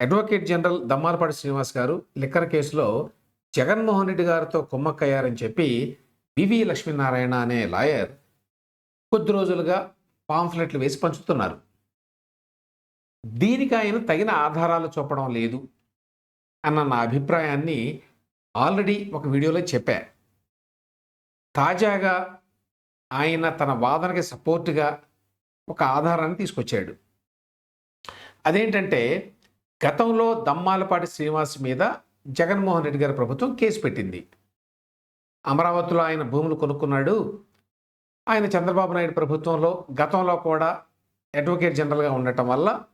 Advocate general Dammalapati Srinivas గారు liquor కేసులో జగన్మోహన్ రెడ్డి గారితో కుమ్మక్కయ్యారని చెప్పి వివి లక్ష్మీనారాయణ అనే లాయర్ కొద్ది రోజులుగా పాంఫ్లెట్లు వేసి పంచుతున్నారు. దీనికి ఆయన తగిన ఆధారాలు చూపడం లేదు అన్న నా అభిప్రాయాన్ని ఆల్రెడీ ఒక వీడియోలో చెప్పా. తాజాగా ఆయన తన వాదనకి సపోర్టుగా ఒక ఆధారాన్ని తీసుకొచ్చాడు. అదేంటంటే గతంలో దమ్మాలపాటి శ్రీనివాస్ మీద జగన్మోహన్ రెడ్డి గారి ప్రభుత్వం కేసు పెట్టింది. అమరావతిలో ఆయన భూములు కొనుక్కున్నాడు. ఆయన చంద్రబాబు నాయుడు ప్రభుత్వంలో గతంలో కూడా అడ్వకేట్ జనరల్గా ఉండటం వల్ల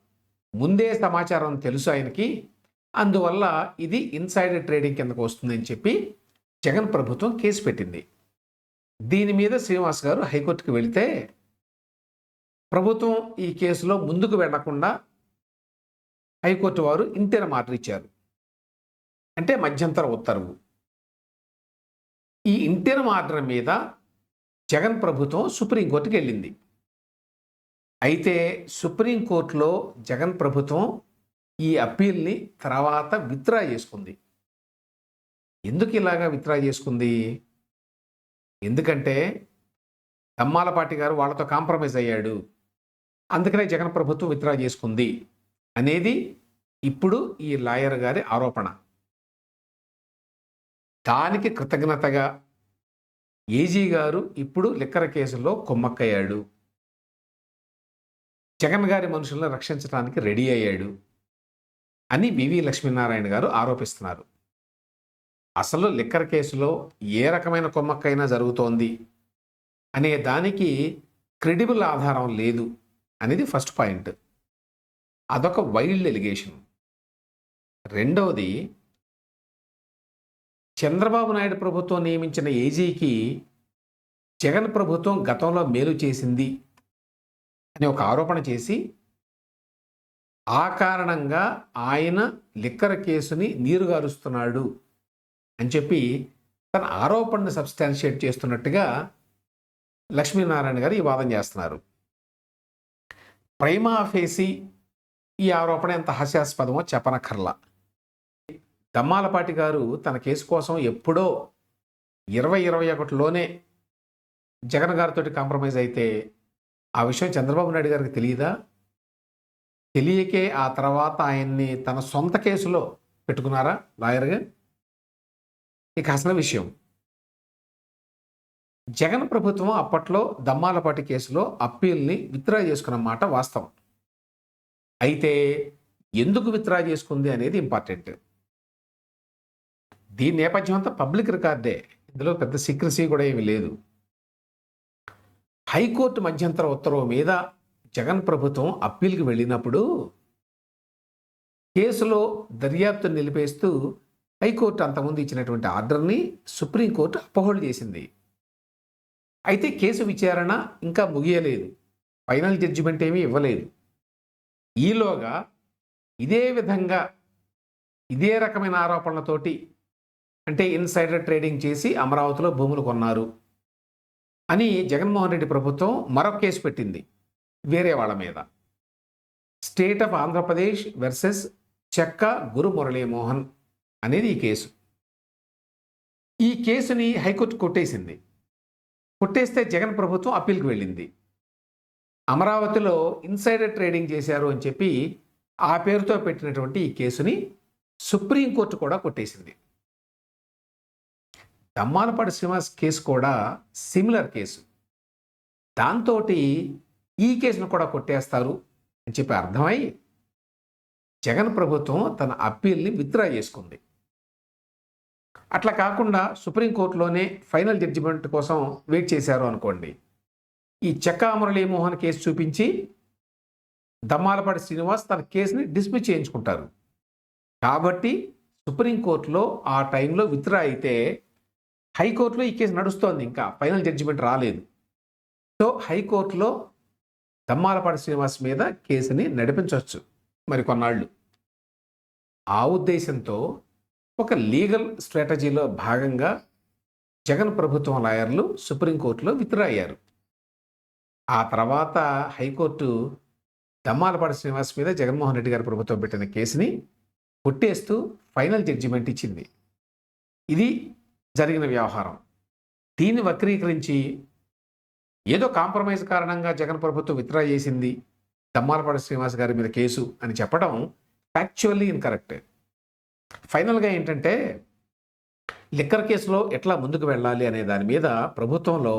ముందే సమాచారం తెలుసు ఆయనకి. అందువల్ల ఇది ఇన్సైడర్ ట్రేడింగ్ కిందకు వస్తుందని చెప్పి జగన్ ప్రభుత్వం కేసు పెట్టింది. దీని మీద శ్రీనివాస్ గారు హైకోర్టుకి వెళితే ప్రభుత్వం ఈ కేసులో ముందుకు వెళ్ళకుండా హైకోర్టు వారు ఇంతేన మాట ఇచ్చారు అంటే మధ్యంతర ఉత్తర్వు. ఈ ఇంటెరం ఆర్డర్ మీద జగన్ ప్రభుత్వం సుప్రీంకోర్టుకి వెళ్ళింది. అయితే సుప్రీంకోర్టులో జగన్ ప్రభుత్వం ఈ అప్పీల్ని తర్వాత విత్డ్రా చేసుకుంది. ఎందుకు ఇలాగా విత్డ్రా చేసుకుంది? ఎందుకంటే దమ్మాలపాటి గారు వాళ్ళతో కాంప్రమైజ్ అయ్యాడు. అందుకనే జగన్ ప్రభుత్వం విత్డ్రా చేసుకుంది. అనేది ఇప్పుడు ఈ లాయర్ గారి ఆరోపణ. దానికి కృతజ్ఞతగా ఏజీ గారు ఇప్పుడు లిక్కర కేసులో కొమ్మక్కయ్యాడు. జగన్ గారి మనుషులను రక్షించడానికి రెడీ అయ్యాడు అని వివి లక్ష్మీనారాయణ గారు ఆరోపిస్తున్నారు. అసలు లిక్కర్ కేసులో ఏ రకమైన కొమ్మక్కైనా జరుగుతోంది అనే దానికి క్రెడిబుల్ ఆధారం లేదు అనేది ఫస్ట్ పాయింట్. అదొక వైల్డ్ ఎలిగేషన్. రెండవది చంద్రబాబు నాయుడు ప్రభుత్వం నియమించిన ఏజీకి జగన్ ప్రభుత్వం గతంలో మేలు చేసింది అని ఒక ఆరోపణ చేసి ఆ కారణంగా ఆయన లిక్కర్ కేసుని నీరుగారుస్తున్నాడు అని చెప్పి తన ఆరోపణను సబ్స్టాన్షియేట్ చేస్తున్నట్టుగా లక్ష్మీనారాయణ గారు ఈ వాదన చేస్తున్నారు. ప్రైమా ఫేసి ఈ ఆరోపణ ఎంత హాస్యాస్పదమో చెప్పనక్కర్లా. దమ్మాలపాటి గారు తన కేసు కోసం ఎప్పుడో ఇరవై ఇరవై ఒకటిలోనే జగన్ గారితో కాంప్రమైజ్ అయితే ఆ విషయం చంద్రబాబు నాయుడు గారికి తెలియదా? తెలియకే ఆ తర్వాత ఆయన్ని తన సొంత కేసులో పెట్టుకున్నారా లాయర్గా ఇక అసలు విషయం. జగన్ ప్రభుత్వం అప్పట్లో దమ్మాలపాటి కేసులో అప్పీల్ని విత్డ్రా చేసుకున్న మాట వాస్తవం. అయితే ఎందుకు విత్డ్రా చేసుకుంది అనేది ఇంపార్టెంట్ దీని నేపథ్యం అంతా పబ్లిక్ రికార్డే. ఇందులో పెద్ద సీక్రసీ కూడా ఏమీ లేదు. హైకోర్టు మధ్యంతర ఉత్తర్వు మీద జగన్ ప్రభుత్వం అప్పీల్కి వెళ్ళినప్పుడు కేసులో దర్యాప్తు నిలిపేస్తూ హైకోర్టు అంతకుముందు ఇచ్చినటువంటి ఆర్డర్ని సుప్రీంకోర్టు అపహోల్డ్ చేసింది. అయితే కేసు విచారణ ఇంకా ముగియలేదు. ఫైనల్ జడ్జిమెంట్ ఏమీ ఇవ్వలేదు. ఈలోగా ఇదే విధంగా ఇదే రకమైన ఆరోపణలతోటి అంటే ఇన్సైడర్ ట్రేడింగ్ చేసి అమరావతిలో భూములు కొన్నారు అని జగన్మోహన్ రెడ్డి ప్రభుత్వం మరొక కేసు పెట్టింది వేరే వాళ్ళ మీద. స్టేట్ ఆఫ్ ఆంధ్రప్రదేశ్ వర్సెస్ చెక్క గురు మురళీమోహన్ అనేది ఈ కేసు. ఈ కేసుని హైకోర్టు కొట్టేసింది. కొట్టేస్తే జగన్ ప్రభుత్వం అప్పీల్కి వెళ్ళింది. అమరావతిలో ఇన్సైడర్ ట్రేడింగ్ చేశారు అని చెప్పి ఆ పేరుతో పెట్టినటువంటి ఈ కేసుని సుప్రీంకోర్టు కూడా కొట్టేసింది. దమ్మానపాటి శ్రీనివాస్ కేసు కూడా సిమిలర్ కేసు. దాంతో ఈ కేసును కూడా కొట్టేస్తారు అని చెప్పి అర్థమై జగన్ ప్రభుత్వం తన అప్పీల్ని విత్డ్రా చేసుకుంది. అట్లా కాకుండా సుప్రీంకోర్టులోనే ఫైనల్ జడ్జిమెంట్ కోసం వెయిట్ చేశారు అనుకోండి. ఈ చెక్కా మురళీమోహన్ కేసు చూపించి దమ్మాలపాటి శ్రీనివాస్ తన కేసుని డిస్మిస్ చేయించుకుంటారు. కాబట్టి సుప్రీంకోర్టులో ఆ టైంలో విత్డ్రా అయితే హైకోర్టులో ఈ కేసు నడుస్తోంది ఇంకా ఫైనల్ జడ్జిమెంట్ రాలేదు. సో హైకోర్టులో దమ్మాలపాటి శ్రీనివాస్ మీద కేసుని నడిపించవచ్చు మరి కొన్నాళ్ళు. ఆ ఉద్దేశంతో ఒక లీగల్ స్ట్రాటజీలో భాగంగా జగన్ ప్రభుత్వం లాయర్లు సుప్రీంకోర్టులో విత్డ్రా అయ్యారు. ఆ తర్వాత హైకోర్టు దమ్మాలపాటి శ్రీనివాస్ మీద జగన్మోహన్ రెడ్డి గారి ప్రభుత్వం పెట్టిన కేసుని కొట్టేస్తూ ఫైనల్ జడ్జిమెంట్ ఇచ్చింది. ఇది జరిగిన వ్యవహారం. దీన్ని వక్రీకరించి ఏదో కాంప్రమైజ్ కారణంగా జగన్ ప్రభుత్వం విత్డ్రా చేసింది దమ్మాలపాటి శ్రీనివాస్ గారి మీద కేసు అని చెప్పడం ఫ్యాక్చువల్లీ ఇన్కరెక్ట్ ఫైనల్గా ఏంటంటే లిక్కర్ కేసులో ఎట్లా ముందుకు వెళ్ళాలి అనే దాని మీద ప్రభుత్వంలో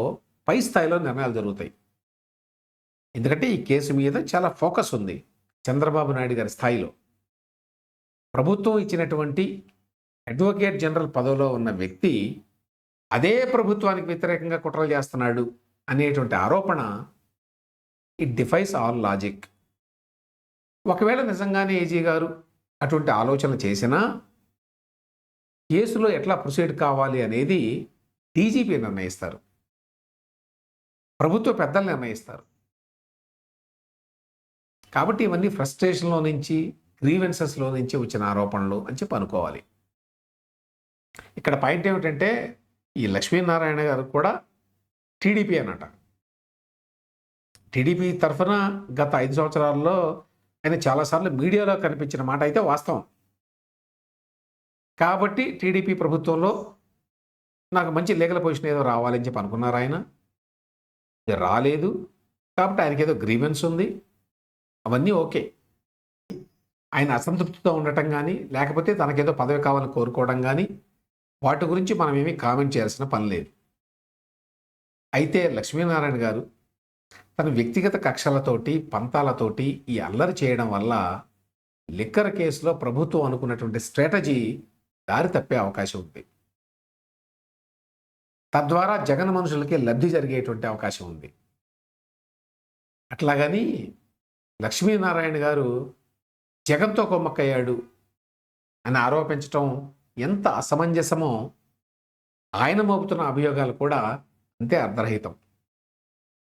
పై స్థాయిలో నిర్ణయాలు జరుగుతాయి. ఎందుకంటే ఈ కేసు మీద చాలా ఫోకస్ ఉంది చంద్రబాబు నాయుడు గారి స్థాయిలో. ప్రభుత్వం ఇచ్చినటువంటి అడ్వకేట్ జనరల్ పదవిలో ఉన్న వ్యక్తి అదే ప్రభుత్వానికి వ్యతిరేకంగా కుట్రలు చేస్తున్నాడు అనేటువంటి ఆరోపణ ఇట్ డిఫైస్ ఆల్ లాజిక్ ఒకవేళ నిజంగానే ఏజీ గారు అటువంటి ఆలోచన చేసినా కేసులో ఎట్లా ప్రొసీడ్ కావాలి అనేది డీజీపీ నిర్ణయిస్తారు. ప్రభుత్వ పెద్దలు నిర్ణయిస్తారు. కాబట్టి ఇవన్నీ ఫ్రస్ట్రేషన్లో నుంచి గ్రీవెన్సెస్లో నుంచి వచ్చిన ఆరోపణలు అని చెప్పి అనుకోవాలి. ఇక్కడ పాయింట్ ఏమిటంటే ఈ లక్ష్మీనారాయణ గారు కూడా టీడీపీ అనట టీడీపీ తరఫున గత ఐదు సంవత్సరాల్లో ఆయన చాలాసార్లు మీడియాలో కనిపించిన మాట అయితే వాస్తవం. కాబట్టి టీడీపీ ప్రభుత్వంలో నాకు మంచి లీగల్ పొజిషన్ ఏదో రావాలని చెప్పి అనుకున్నారు ఆయన. రాలేదు. కాబట్టి ఆయనకి ఏదో గ్రీవెన్స్ ఉంది. అవన్నీ ఓకే. ఆయన అసంతృప్తితో ఉండటం కానీ లేకపోతే తనకేదో పదవి కావాలని కోరుకోవడం కానీ వాటి గురించి మనం ఏమీ కామెంట్ చేయాల్సిన పని లేదు. అయితే లక్ష్మీనారాయణ గారు తన వ్యక్తిగత కక్షలతోటి పంతాలతోటి ఈ అల్లరి చేయడం వల్ల లిక్కర్ కేసులో ప్రభుత్వం అనుకున్నటువంటి స్ట్రాటజీ దారి తప్పే అవకాశం ఉంది. తద్వారా జగన్ మనుషులకి లబ్ధి జరిగేటువంటి అవకాశం ఉంది. అట్లాగని లక్ష్మీనారాయణ గారు జగన్తో కొమ్మక్కయ్యాడు అని ఆరోపించటం ఎంత అసమంజసమో ఆయన మోపుతున్న అభియోగాలు కూడా అంతే అర్ధరహితం.